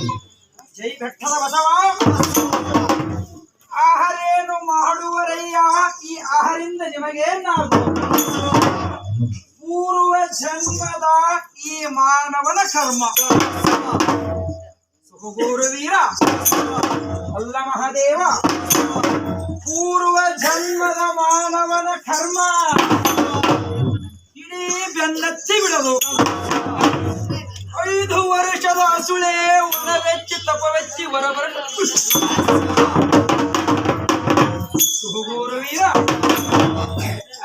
ಜೈ ಬೆಟ್ಟದ ಬಸವ ಆಹಾರೇನು ಮಾಡುವರಯ್ಯ? ಈ ಆಹಾರಿಂದ ನಿಮಗೇನಾಗು ಪೂರ್ವ ಜನ್ಮದ ಈ ಮಾನವನ ಕರ್ಮ. ಸುಖಗೂರು ವೀರ ಅಲ್ಲ ಮಹಾದೇವ. ಪೂರ್ವ ಜನ್ಮದ ಮಾನವನ ಕರ್ಮ. ಇಡೀ ಬೆನ್ನತ್ತಿ ಬಿಡದು ಹಸುಳೆ ಉಣವೆಚ್ಚಿ ತಪವೆಚ್ಚಿ ಹೊರಬರ. ಸುಗುರು ವೀರ.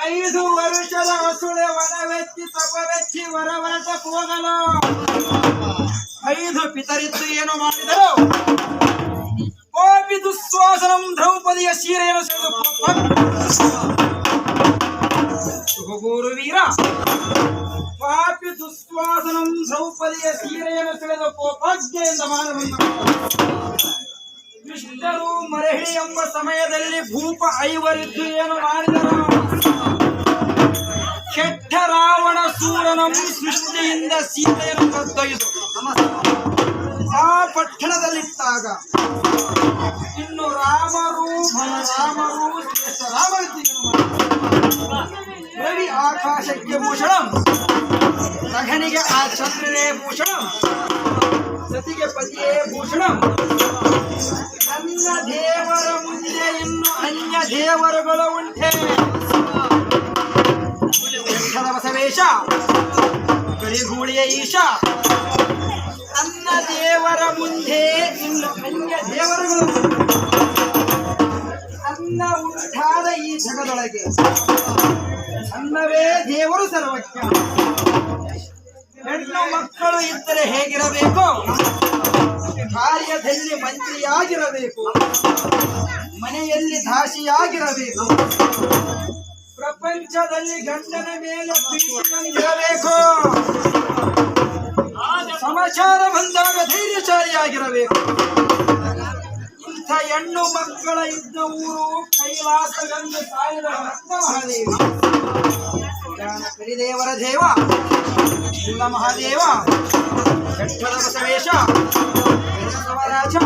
ಐದು ವರ್ಷದ ಹಸುಳೆ ಒಣವೆಚ್ಚಿ ತಪವೆಚ್ಚಿ ಹೊರಬರಟ ಹೋಗಲು ಐದು ಪಿತರಿತ್ತು ಏನು ಮಾಡಿದರು? ಕೋಪಿ ದುಶ್ವಾಸನಂ ದ್ರೌಪದಿಯ ಸೀರೆಯನ್ನು ವೀರ ಪಾಪಿ ದುಸ್ವಾಸನಂ ದ್ರೌಪದಿಯ ಸೀರೆಯನ್ನು ಸೆಳೆದ ಕೋಪಾಜ್ಞೆಯಿಂದ ಮಾನವನ್ನು ವಿಷ್ಣರು ಮರಹಿಣಿ ಎಂಬ ಸಮಯದಲ್ಲಿ ಭೂಪ ಐವರಿದ್ದು ಏನು ಮಾಡಿದರು ಕೆಟ್ಟ ರಾವಣ ಸೂರನಂ ಸೃಷ್ಟಿಯಿಂದ ಸೀತೆಯನ್ನು ಕದ್ದೊಯ್ದು ಆ ಪಟ್ಟಣದಲ್ಲಿಟ್ಟಾಗ ಇನ್ನು ರಾಮರು ರಾಮರು ಶ್ರೇಷ್ಠ ರಾಮರಿದ್ದು ಏನು ಮಾಡಿದರು? ರವಿ ಆಕಾಶಕ್ಕೆ ಭೂಷಣಂ ಸಖನಿಗೆ ಆ ಚಂದ್ರನೇ ಭೂಷಣಂ ಸತಿಗೆ ಪತಿಯೇ ಭೂಷಣಂ ನನ್ನ ದೇವರ ಮುಂದೆ ಇನ್ನು ಅನ್ಯ ದೇವರುಗಳು ಉಂಟೆ ಬೆಟ್ಟದ ಬಸವೇಶ ಕರಿಗೂಳಿಯ ಈಶ ನನ್ನ ದೇವರ ಮುಂದೆ ಇನ್ನು ಅನ್ಯ ದೇವರುಗಳು ಉಂಟೆ. ಅನ್ನ ಉಂಟಾದ ಈ ಜಗದೊಳಗೆ ಅನ್ನವೇ ದೇವರು ಸರ್ವಜ್ಞ. ಹೆಣ್ಣು ಮಕ್ಕಳು ಇದ್ದರೆ ಹೇಗಿರಬೇಕು? ಕಾರ್ಯದಲ್ಲಿ ಮಂತ್ರಿಯಾಗಿರಬೇಕು. ಮನೆಯಲ್ಲಿ ದಾಸಿಯಾಗಿರಬೇಕು. ಪ್ರಪಂಚದಲ್ಲಿ ಗಂಡನ ಮೇಲೆ ಇರಬೇಕು ಸಮಾಚಾರ ಬಂದಾಗ ಧೈರ್ಯಶಾಲಿಯಾಗಿರಬೇಕು. ಇಂಥ ಹೆಣ್ಣು ಮಕ್ಕಳ ಇದ್ದ ಊರು ಕೈಲಾಸಗಂದು ಸಾಯಿದ ರತ್ನ ಮಹಾದೇವಿ ಜ್ಞಾನ ಕರಿದೇವರ ದೇವ ಇಲ್ಲ ಮಹಾದೇವ ಬೆಟ್ಟದ ಬಸವೇಶ ರಾಜ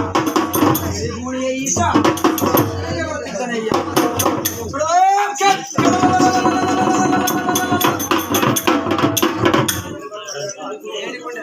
ಕರಿಗೂಳಿಯ ಈಶ ಹೇಗೆ ಬರ್ತಿದ್ದಾನಯ್ಯ? ಬಿಡೋ, ಕೆಟ್ಟ- ಹೇಳಿಕೊಂಡೆ.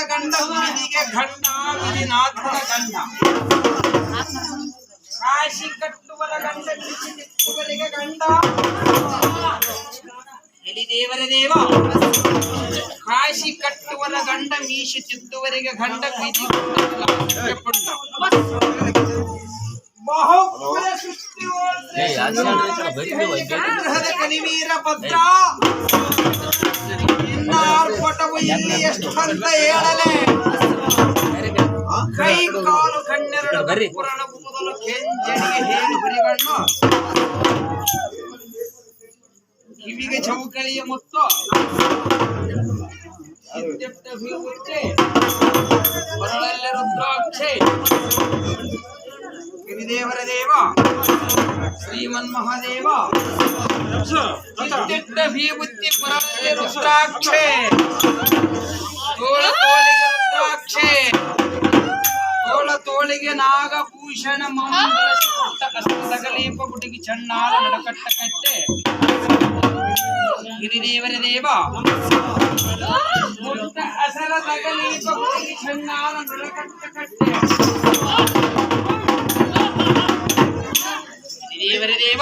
ಕರ್ಮದ ಗಂಡ ವಿಧಿಗೆ ಗಂಡ ವಿಧಿನಾಥನ ಗಂಡ. ಕಾಶಿ ಕಟ್ಟುವರ ಗಂಡ ಕಿಚ್ಚಿ ತಿಕ್ಕುವರಿಗೆ ಗಂಡ. ಎಲಿ ದೇವರ ದೇವ. ಕಾಶಿ ಕಟ್ಟುವರ ಗಂಡ ಮೀಶಿ ತಿದ್ದುವರಿಗೆ ಗಂಡ ವಿಧಿ ಸೃಷ್ಟಿ ಗ್ರಹದ ಕಲಿವೀರ ಭದ್ರ ಇನ್ನಾರ್ಪಟವು ಇಲ್ಲಿ ಎಷ್ಟು ಅಂತ ಹೇಳಲೆ ಕೈ ಕಾಲು ಕಣ್ಣೆರಡು ಪುರಾಣವು ಮೊದಲು ಕೆಂಜಣಿಗೆ ಹೇಳು ಬರಿಗಣ್ಣು ಕಿವಿಗೆ ಚೌಕಳಿಯ ಮುತ್ತು ಇತ್ತೆಟ್ಟ ಹೂಗುಚ್ಚೆ ಕೊರಳಲ್ಲಿ ರುದ್ರಾಕ್ಷೆ ಗಿರಿದೇವರ ದೇವ ಶ್ರೀಮನ್ ಮಹಾದೇವ ಇತ್ತೆಟ್ಟ ಭೀಬುತ್ತಿ ಕೊರಳಲ್ಲಿ ರುದ್ರಾಕ್ಷೆ ತೋಳ ತೋಳಿಗೆ ರುದ್ರಾಕ್ಷೆ ತೋಳ ತೋಳಿಗೆ ನಾಗಭೂಷಣ ಮಂಗಳ ಕಸ್ತಗಲೇಪ ಗುಟಿಗೆ ಚಣ್ಣಾಲ ನಡಕಟ್ಟ ಕಟ್ಟೆ ಗಿರಿದೇವರ ದೇವ ಮುಟ್ಟ ಅಸರ ತಗಲೇಪ ಗುಟಿಗೆ ಚಣ್ಣಾಲ ನಡಕಟ್ಟ ಕಟ್ಟೆ ಗಿರಿದೇವರ ದೇವ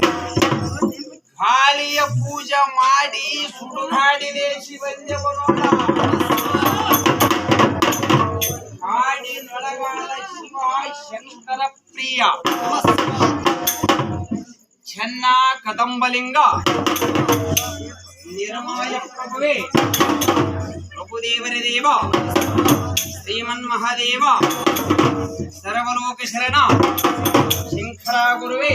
ಗಾಳಿಯ ಪೂಜೆ ಮಾಡಿ ಸುಡುಗಾಡಿದೆ ಶಿವಂಜವನೋಡ ಹಾಡಿನೊಳಗಾದ ಶಿವ ಶಂಕರ ಪ್ರಿಯ ಚೆನ್ನ ಕದಂಬಲಿಂಗ ನಿರ್ಮಾಯ ಪ್ರಭುವೇ ಪ್ರಭುದೇವರ ದೇವ ಶ್ರೀಮನ್ ಮಹಾದೇವ ಸರ್ವಲೋಕ ಶರಣ ಶಂಕರ ಗುರುವೇ